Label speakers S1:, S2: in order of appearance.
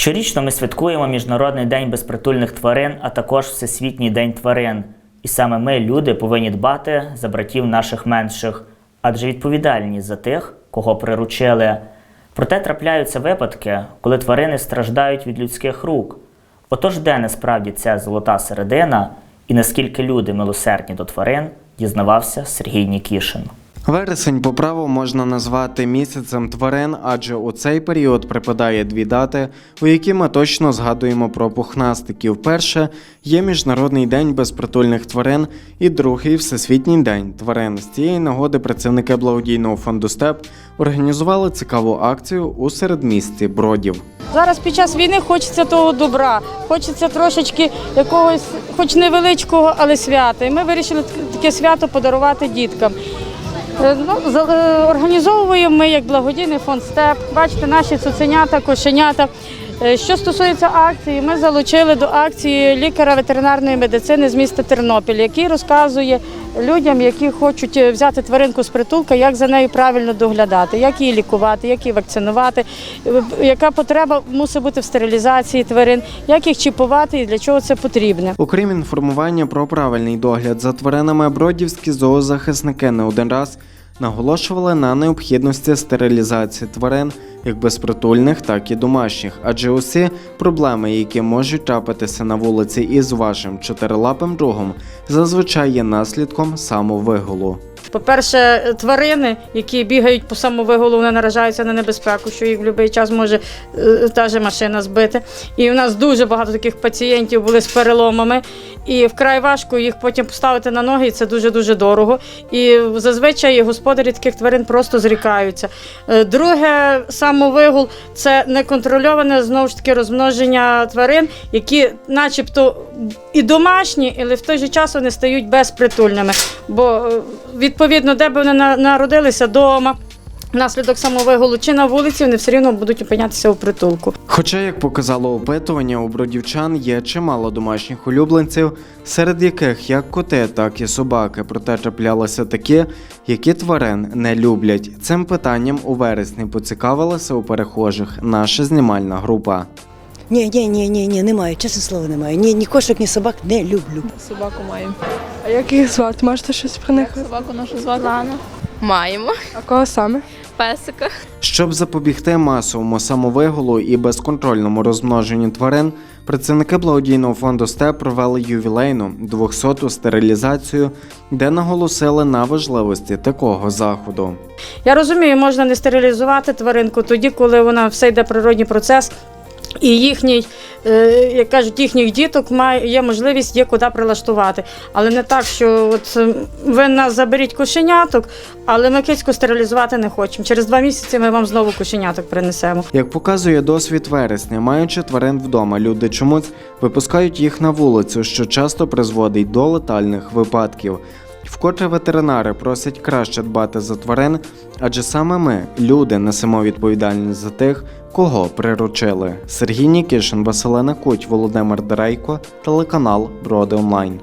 S1: Щорічно ми святкуємо Міжнародний день безпритульних тварин, а також Всесвітній день тварин. І саме ми, люди, повинні дбати за братів наших менших, адже відповідальність за тих, кого приручили. Проте трапляються випадки, коли тварини страждають від людських рук. Отож, де насправді ця золота середина і наскільки люди милосердні до тварин, дізнавався Сергій Нікішин.
S2: Вересень по праву можна назвати місяцем тварин, адже у цей період припадає дві дати, у які ми точно згадуємо про пухнастиків. Перше є Міжнародний день безпритульних тварин і другий Всесвітній день тварин. З цієї нагоди працівники благодійного фонду СТЕП організували цікаву акцію у середмісті Бродів.
S3: Зараз під час війни хочеться того добра, хочеться трошечки якогось, хоч невеличкого, але свята. І ми вирішили таке свято подарувати діткам. Е, Ну, е, організовуємо ми як благодійний фонд СТЕП. Бачите, наші цуценята, кошенята. Е, Що стосується акції, ми залучили до акції лікаря ветеринарної медицини з міста Тернопіль, який розказує людям, які хочуть е, взяти тваринку з притулка, як за нею правильно доглядати, як її лікувати, як її вакцинувати, е, яка потреба мусить бути в стерилізації тварин, як їх чіпувати і для чого це потрібно.
S2: Окрім інформування про правильний догляд за тваринами, бродівські зоозахисники не один раз наголошували на необхідності стерилізації тварин як безпритульних, так і домашніх, адже усі проблеми, які можуть трапитися на вулиці із вашим чотирилапим другом, зазвичай є наслідком самовиголу.
S3: По-перше, тварини, які бігають по самовиголу, вони наражаються на небезпеку, що їх в будь-який час може е, та же машина збити. І у нас дуже багато таких пацієнтів були з переломами, і вкрай важко їх потім поставити на ноги, і це дуже-дуже дорого. І зазвичай господарі таких тварин просто зрікаються. Е, Друге, самовигул це неконтрольоване знову ж таки розмноження тварин, які, начебто, і домашні, але в той же час вони стають безпритульними. Бо е, відповідно, де б вони на- народилися вдома, внаслідок самовиголу чи на вулиці, вони все рівно будуть опинятися у притулку.
S2: Хоча, як показало опитування, у бродівчан є чимало домашніх улюбленців, серед яких як коти, так і собаки, проте траплялися такі, які тварин не люблять. Цим питанням у вересні поцікавилася у перехожих наша знімальна група.
S4: Ні, ні, ні, ні, ні, немає, чесне слово, немає. Ні, ні кошок, ні собак не люблю.
S5: Собаку маємо.
S6: А як їх звати? Можете щось про них?
S5: Собаку нашу звати Лана. Маємо.
S6: А кого саме?
S5: Песика.
S2: Щоб запобігти масовому самовиголу і безконтрольному розмноженню тварин, працівники благодійного фонду СТЕП провели ювілейну 200-ту стерилізацію, де наголосили на важливості такого заходу.
S3: Я розумію, можна не стерилізувати тваринку тоді, коли вона все йде природній процес. І їхній, е, як кажуть, їхніх діток має є можливість є куди прилаштувати. Але не так, що от ви нас заберіть кошеняток, але ми кицьку стерилізувати не хочемо. Через два місяці ми вам знову кошеняток принесемо.
S2: Як показує досвід вересня, маючи тварин вдома, люди чомусь випускають їх на вулицю, що часто призводить до летальних випадків. Вкотре ветеринари просять краще дбати за тварин, адже саме ми, люди, несемо відповідальність за тих, кого приручили. Сергій Нікішин, Василина Куть, Володимир Дерейко, телеканал Броди Онлайн.